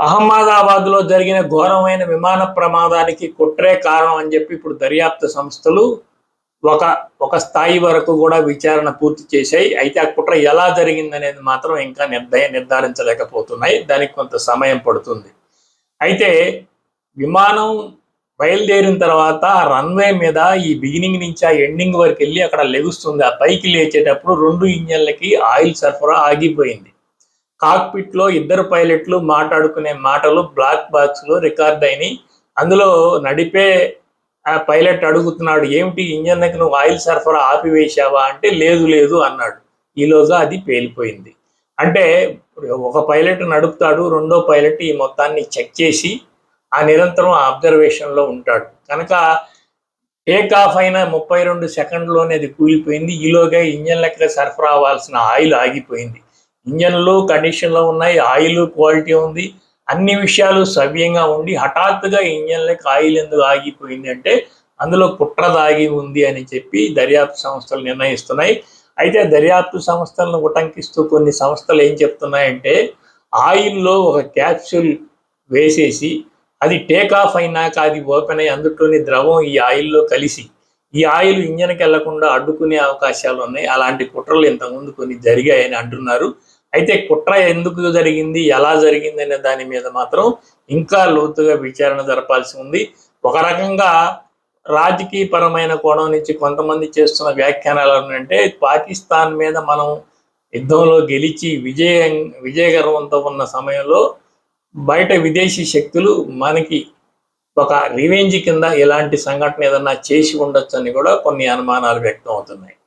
అహ్మదాబాద్లో జరిగిన ఘోరమైన విమాన ప్రమాదానికి కుట్రే కారణం అని చెప్పి ఇప్పుడు దర్యాప్తు సంస్థలు ఒక ఒక స్థాయి వరకు కూడా విచారణ పూర్తి చేశాయి. అయితే ఆ కుట్ర ఎలా జరిగిందనేది మాత్రం ఇంకా నిర్దయ నిర్ధారించలేకపోతున్నాయి. దానికి కొంత సమయం పడుతుంది. అయితే విమానం బయలుదేరిన తర్వాత రన్వే మీద ఈ బిగినింగ్ నుంచి ఆ ఎండింగ్ వరకు వెళ్ళి అక్కడ లెగుస్తుంది. ఆ పైకి లేచేటప్పుడు రెండు ఇంజన్లకి ఆయిల్ సరఫరా ఆగిపోయింది. కాక్పిట్లో ఇద్దరు పైలట్లు మాట్లాడుకునే మాటలు బ్లాక్ బాక్స్లో రికార్డ్ అయినాయి. అందులో నడిపే పైలట్ అడుగుతున్నాడు ఏమిటి ఇంజన్కి నువ్వు ఆయిల్ సరఫరా ఆపివేశావా? అంటే లేదు లేదు అన్నాడు. ఈలోగా అది పేలిపోయింది. అంటే ఒక పైలట్ నడుపుతాడు రెండో పైలట్ ఈ మొత్తాన్ని చెక్ చేసి ఆ నిరంతరం ఆ అబ్జర్వేషన్లో ఉంటాడు. కనుక టేక్ ఆఫ్ అయిన ముప్పై రెండు సెకండ్లోనే అది కూలిపోయింది. ఈలోగా ఇంజన్లకి సరఫరా అవ్వాల్సిన ఆయిల్ ఆగిపోయింది. ఇంజన్లు కండిషన్లో ఉన్నాయి ఆయిల్ క్వాలిటీ ఉంది. అన్ని విషయాలు సవ్యంగా ఉండి హఠాత్తుగా ఇంజన్లకు ఆయిల్ ఎందుకు ఆగిపోయింది అంటే అందులో కుట్ర దాగి ఉంది అని చెప్పి దర్యాప్తు సంస్థలు నిర్ణయిస్తున్నాయి. అయితే దర్యాప్తు సంస్థలను ఉటంకిస్తూ కొన్ని సంస్థలు ఏం చెప్తున్నాయంటే ఆయిల్లో ఒక క్యాప్సూల్ వేసేసి అది టేక్ ఆఫ్ అయినాక అది ఓపెన్ అయ్యి అందులోని ద్రవం ఈ ఆయిల్లో కలిసి ఈ ఆయిల్ ఇంజన్కి వెళ్ళకుండా అడ్డుకునే అవకాశాలు ఉన్నాయి. అలాంటి కుట్రలు ఇంతకుముందు కొన్ని జరిగాయని అంటున్నారు. అయితే కుట్ర ఎందుకు జరిగింది ఎలా జరిగింది అనే దాని మీద మాత్రం ఇంకా లోతుగా విచారణ జరపాల్సి ఉంది. ఒక రకంగా రాజకీయ పరమైన కోణం నుంచి కొంతమంది చేస్తున్న వ్యాఖ్యానాలు అంటే పాకిస్తాన్ మీద మనం యుద్ధంలో గెలిచి విజయ విజయగర్వంతో ఉన్న సమయంలో బయట విదేశీ శక్తులు మనకి ఒక రివెంజ్ కింద ఇలాంటి సంఘటన ఏదన్నా చేసి ఉండొచ్చు అని కూడా కొన్ని అనుమానాలు వ్యక్తం అవుతున్నాయి.